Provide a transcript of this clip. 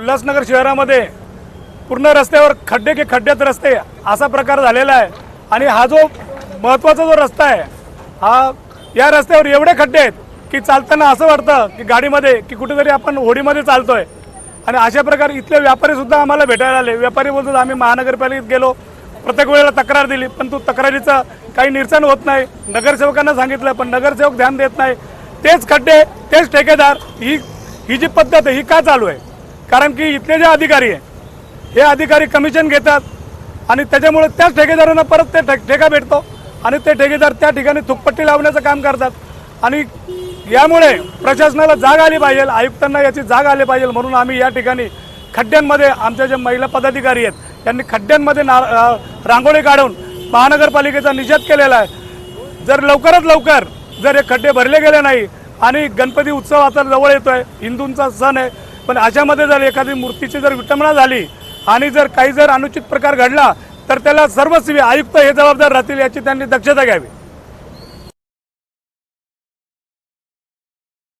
उल्हासनगर शहरामध्ये पूर्ण रस्त्यावर खड्डे की खड्ड्यात रस्ते असा प्रकार झालेला आहे. आणि हा जो महत्त्वाचा जो रस्ता आहे हा या रस्त्यावर एवढे खड्डे आहेत की चालताना असं वाटतं की गाडीमध्ये की कुठेतरी आपण होडीमध्ये चालतोय. आणि अशा प्रकारे इथले व्यापारी सुद्धा आम्हाला भेटायला आले. व्यापारी बोलतात आम्ही महानगरपालिकेत गेलो प्रत्येक वेळेला तक्रार दिली पण तो तक्रारीचं काही निरसन होत नाही. नगरसेवकांना सांगितलं पण नगरसेवक ध्यान देत नाही. तेच खड्डे तेच ठेकेदार ही ही जी पद्धत आहे ही का चालू आहे? कारण की इथले जे अधिकारी आहे हे अधिकारी कमिशन घेतात आणि त्याच्यामुळे त्याच ठेकेदारांना परत ते ठे- ठेका भेटतो आणि ते ठेकेदार त्या ठिकाणी थुकपट्टी लावण्याचं काम करतात. आणि यामुळे प्रशासनाला जाग आली पाहिजे आयुक्तांना याची जाग आली पाहिजे म्हणून आम्ही या ठिकाणी खड्ड्यांमध्ये आमच्या ज्या महिला पदाधिकारी आहेत त्यांनी खड्ड्यांमध्ये ना रांगोळी काढून महानगरपालिकेचा निषेध केलेला आहे. जर लवकरात लवकर जर हे खड्डे भरले गेले नाही आणि गणपती उत्सव आता जवळ येतोय हिंदूंचा सण आहे पण अशामध्ये जर एखादी मूर्तीची जर विटंबना झाली आणि जर काही जर अनुचित प्रकार घडला तर त्याला सर्वस्वी आयुक्त हे जबाबदार राहतील याची त्यांनी दक्षता घ्यावी.